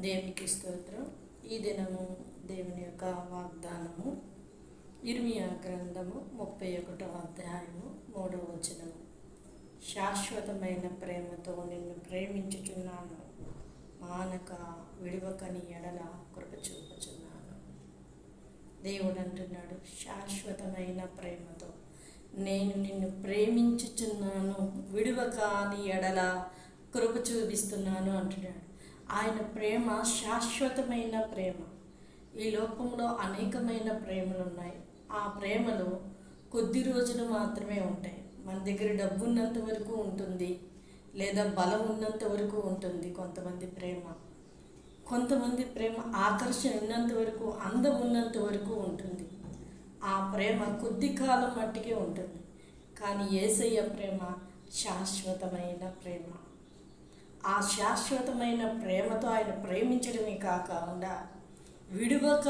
దేవునికి స్తోత్రం. ఈ దినము దేవుని యొక్క వాగ్దానము. ఇర్మియా గ్రంథము ముప్పై ఒకటో అధ్యాయము మూడవ వచనము. శాశ్వతమైన ప్రేమతో నిన్ను ప్రేమించుచున్నాను. మానక విడువకని ఎడల కృప చూపుచున్నాను. దేవుడు అంటున్నాడు శాశ్వతమైన ప్రేమతో నేను నిన్ను ప్రేమించుచున్నాను. విడువక నీ ఎడల కృప చూపిస్తున్నాను అంటున్నాడు. ఆయన ప్రేమ శాశ్వతమైన ప్రేమ. ఈ లోకంలో అనేకమైన ప్రేమలు ఉన్నాయి ఆ ప్రేమలు కొద్ది రోజులు మాత్రమే ఉంటాయి. మన దగ్గర డబ్బు ఉన్నంత వరకు ఉంటుంది లేదా బలం ఉన్నంత వరకు ఉంటుంది కొంతమంది ప్రేమ. కొంతమంది ప్రేమ ఆకర్షణ ఉన్నంత వరకు అందం ఉన్నంత వరకు ఉంటుంది. ఆ ప్రేమ కొద్ది కాలం మట్టికే ఉంటుంది. కానీ ఏసయ్య ప్రేమ శాశ్వతమైన ప్రేమ. ఆ శాశ్వతమైన ప్రేమతో ఆయన ప్రేమించడమే కాకుండా విడువక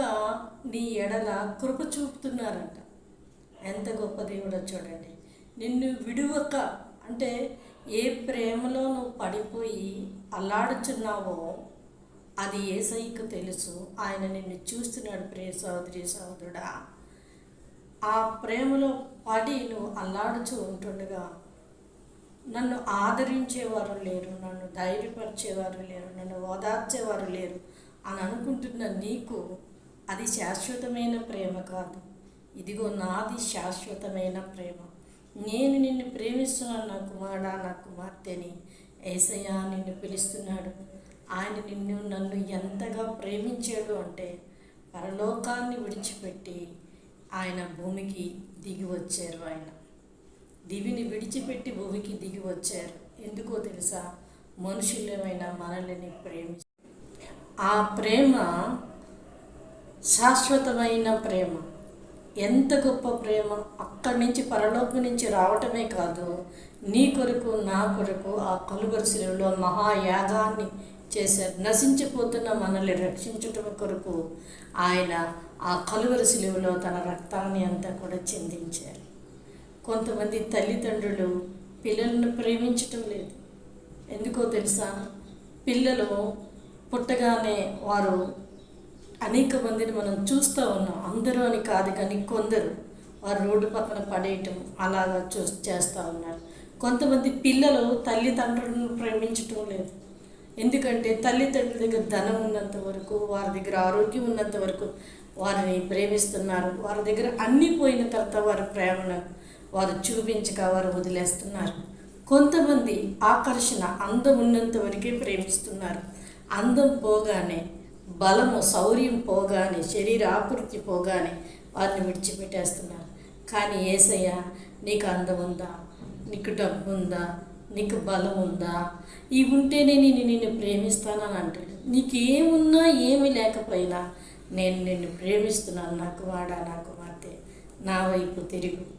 నీ ఎడల కృప చూపుతున్నారంట. ఎంత గొప్ప దేవుడో చూడండి. నిన్ను విడువక అంటే ఏ ప్రేమలో నువ్వు పడిపోయి అల్లాడుచున్నావో అది ఏసైకు తెలుసు. ఆయన నిన్ను చూస్తున్నాడు ప్రియ సహోదరి సహోదరుడా. ఆ ప్రేమలో పడి నువ్వు అల్లాడుచు ఉంటుండగా నన్ను ఆదరించేవారు లేరు నన్ను ధైర్యపరిచేవారు లేరు నన్ను ఓదార్చేవారు లేరు అని అనుకుంటున్న నీకు అది శాశ్వతమైన ప్రేమ కాదు. ఇదిగో నాది శాశ్వతమైన ప్రేమ. నేను నిన్ను ప్రేమిస్తున్నాను నా కుమారుడా నా కుమార్తెని ఏసయ్య నిన్ను పిలుస్తున్నాడు. ఆయన నిన్ను నన్ను ఎంతగా ప్రేమించాడు అంటే పరలోకాన్ని విడిచిపెట్టి ఆయన భూమికి దిగి వచ్చారు ఆయన. దివిని విడిచిపెట్టి భూమికి దిగి వచ్చారు. ఎందుకో తెలుసా? మనుషులమైన మనల్ని ప్రేమి ఆ ప్రేమ శాశ్వతమైన ప్రేమ. ఎంత గొప్ప ప్రేమ? అక్కడి నుంచి పరలోకం నుంచి రావటమే కాదు నీ కొరకు నా కొరకు ఆ కలువరిశిలో మహాయాగాన్ని చేశారు. నశించిపోతున్న మనల్ని రక్షించటం కొరకు ఆయన ఆ కలువరి శిలువలో తన రక్తాన్ని అంతా కూడా చెందించారు. కొంతమంది తల్లిదండ్రులు పిల్లలను ప్రేమించటం లేదు. ఎందుకో తెలుసా? పిల్లలు పుట్టగానే వారు అనేక మందిని మనం చూస్తూ ఉన్నాం. అందరూ అని కాదు కానీ కొందరు వారు రోడ్డు పక్కన పడేయటం అలాగా చూ చేస్తూ ఉన్నారు. కొంతమంది పిల్లలు తల్లిదండ్రులను ప్రేమించటం లేదు. ఎందుకంటే తల్లిదండ్రుల దగ్గర ధనం ఉన్నంత వరకు వారి దగ్గర ఆరోగ్యం ఉన్నంత వరకు వారిని ప్రేమిస్తున్నారు. వారి దగ్గర అన్నీ పోయిన తర్వాత వారి ప్రేమను వారు చూపించక వారు వదిలేస్తున్నారు. కొంతమంది ఆకర్షణ అందం ఉన్నంత వరకే ప్రేమిస్తున్నారు. అందం పోగానే బలము శౌర్యం పోగానే శరీర ఆకృతి పోగానే వారిని విడిచిపెట్టేస్తున్నారు. కానీ ఏసయ్య నీకు అందం ఉందా? నీకు డబ్బు ఉందా? నీకు బలం ఉందా? ఇవి ఉంటేనే నేను నిన్ను ప్రేమిస్తానని అంటాడు. నీకు ఏమున్నా ఏమి లేకపోయినా నేను నిన్ను ప్రేమిస్తున్నాను. నాకు వాడా నాకు మాతే నా వైపు తిరుగు.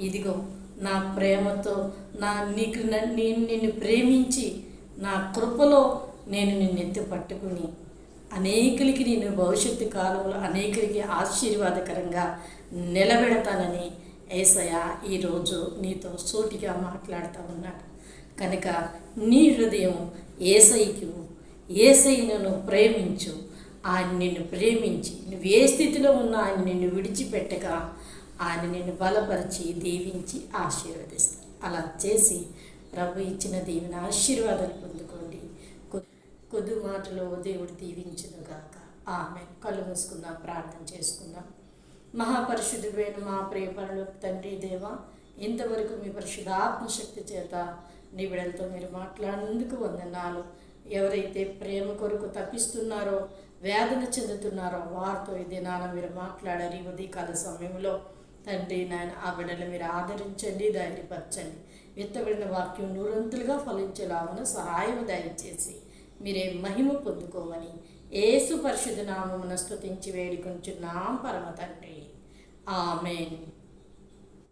ఇదిగో నా ప్రేమతో నా నీకు నేను నిన్ను ప్రేమించి నా కృపలో నేను నిన్ను ఎత్తి పట్టుకుని అనేకులకి నేను భవిష్యత్తు కాలంలో అనేకులకి ఆశీర్వాదకరంగా నిలబెడతానని ఏసయ్య ఈరోజు నీతో సూటిగా మాట్లాడుతూ ఉన్నాడు. కనుక నీ హృదయం ఏసైకి ఏసైను నువ్వు ప్రేమించు. ఆయన నిన్ను ప్రేమించి నువ్వు ఏ స్థితిలో ఉన్నా ఆయన నిన్ను విడిచిపెట్టక ఆయన నిన్ను బలపరిచి దీవించి ఆశీర్వదిస్తారు అలా చేసి ప్రభు ఇచ్చిన దీవెన ఆశీర్వాదాలు పొందుకోండి. కొద్ది మాటలో దేవుడు దీవించును గాక. ఆమె కళ్ళు మూసుకుందాం ప్రార్థన చేసుకుందాం. మహాపరిశుద్ధుడైన మా ప్రియ తండ్రి దేవ ఇంతవరకు మీ పరిశుద్ధ ఆత్మశక్తి చేత నిబిడలతో మీరు మాట్లాడినందుకు వందనాలు. ఎవరైతే ప్రేమ కొరకు తప్పిస్తున్నారో వేదన చెందుతున్నారో వారితో ఈ దినాన మీరు మాట్లాడారు. ఈ ఉదయకాల సమయంలో తండ్రి నాయన ఆ బిడ్డలు మీరు ఆదరించండి ధైర్యపరచండి. విత్తబడిన వాక్యం నూరంతులుగా ఫలించేలాగా సహాయం దయచేసి మీరే మహిమ పొందుకోమని ఏసు పరిశుద్ధ నామమున స్థుతించి వేడుకొంచున్నాం పరమ తండ్రి. ఆమెన్.